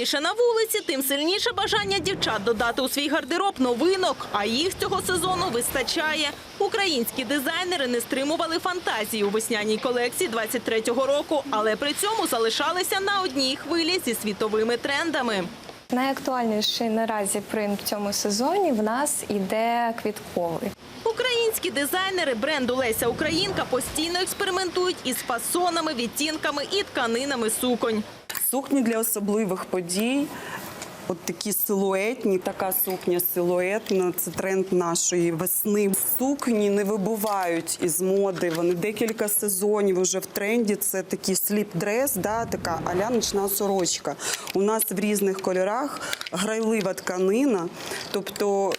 тепліше на вулиці, тим сильніше бажання дівчат додати у свій гардероб новинок. А їх цього сезону вистачає. Українські дизайнери не стримували фантазії у весняній колекції 23-го року, але при цьому залишалися на одній хвилі зі світовими трендами. Найактуальніший наразі принт в цьому сезоні в нас іде квітковий. Українські дизайнери бренду Леся Українка постійно експериментують із фасонами, відтінками і тканинами суконь. Сукні для особливих подій. От такі силуетні, така сукня силуетна. Це тренд нашої весни. Сукні не вибувають із моди. Вони декілька сезонів вже в тренді. Це такий сліп-дрес, да, така аля нічна сорочка. У нас в різних кольорах грайлива тканина. Тобто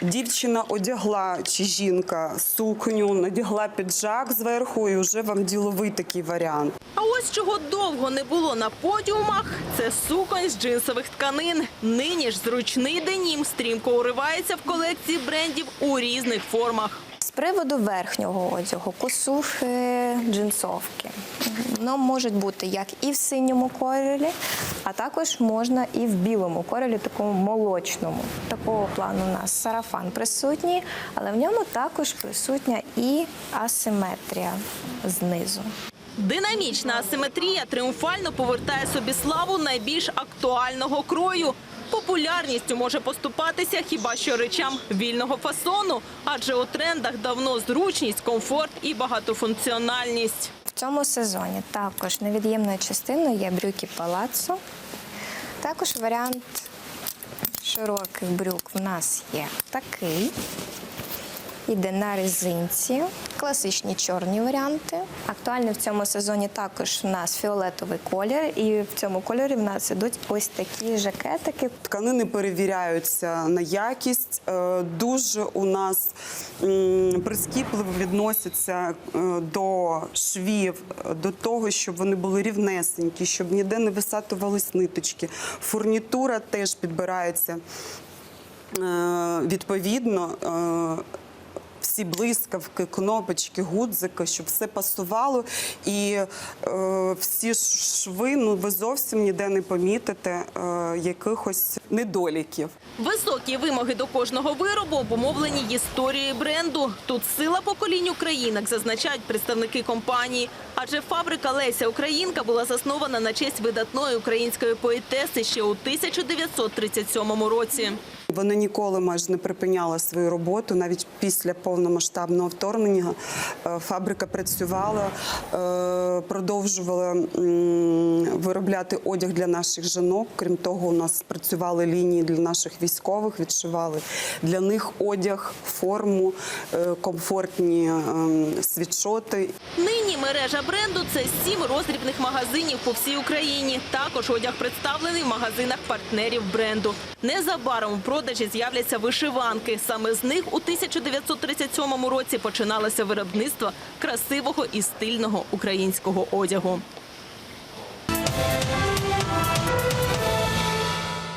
дівчина одягла чи жінка сукню, надягла піджак зверху, і вже вам діловий такий варіант. А ось чого довго не було на подіумах, це суконь з джинсових тканин. Нині ж зручний денім стрімко уривається в колекції брендів у різних формах. Приводу верхнього одягу, косухи, джинсовки. Воно можуть бути як і в синьому кольорі, а також можна і в білому кольорі, такому молочному. Такого плану у нас сарафан присутній, але в ньому також присутня і асиметрія знизу. Динамічна асиметрія тріумфально повертає собі славу найбільш актуального крою. Популярністю може поступатися хіба що речам вільного фасону, адже у трендах давно зручність, комфорт і багатофункціональність. В цьому сезоні також невід'ємною частиною є брюки палаццо. Також варіант широких брюк в нас є такий. Іде на резинці, класичні чорні варіанти. Актуальний в цьому сезоні також в нас фіолетовий колір, і в цьому кольорі в нас ідуть ось такі жакетики. Тканини перевіряються на якість. Е, Дуже у нас прискіпливо відносяться е, до швів, до того, щоб вони були рівнесенькі, щоб ніде не висатувались ниточки. Фурнітура теж підбирається е, відповідно. Всі блискавки, кнопочки, гудзики, щоб все пасувало. І е, всі шви, ну ви зовсім ніде не помітите е, якихось недоліків. Високі вимоги до кожного виробу обумовлені історією бренду. Тут сила поколінь українок, зазначають представники компанії. Адже фабрика Леся Українка була заснована на честь видатної української поетеси ще у 1937 році. Вона ніколи майже не припиняла свою роботу. Навіть після повномасштабного вторгнення е, фабрика працювала, е, продовжувала виробляти одяг для наших жінок. Крім того, у нас працювали лінії для наших військових, відшивали для них одяг, форму, е, комфортні ем, світшоти. Нині мережа бренду це сім роздрібних магазинів по всій Україні. Також одяг представлений в магазинах партнерів бренду. Незабаром у продажі з'являться вишиванки. Саме з них у 1937 році починалося виробництво красивого і стильного українського одягу.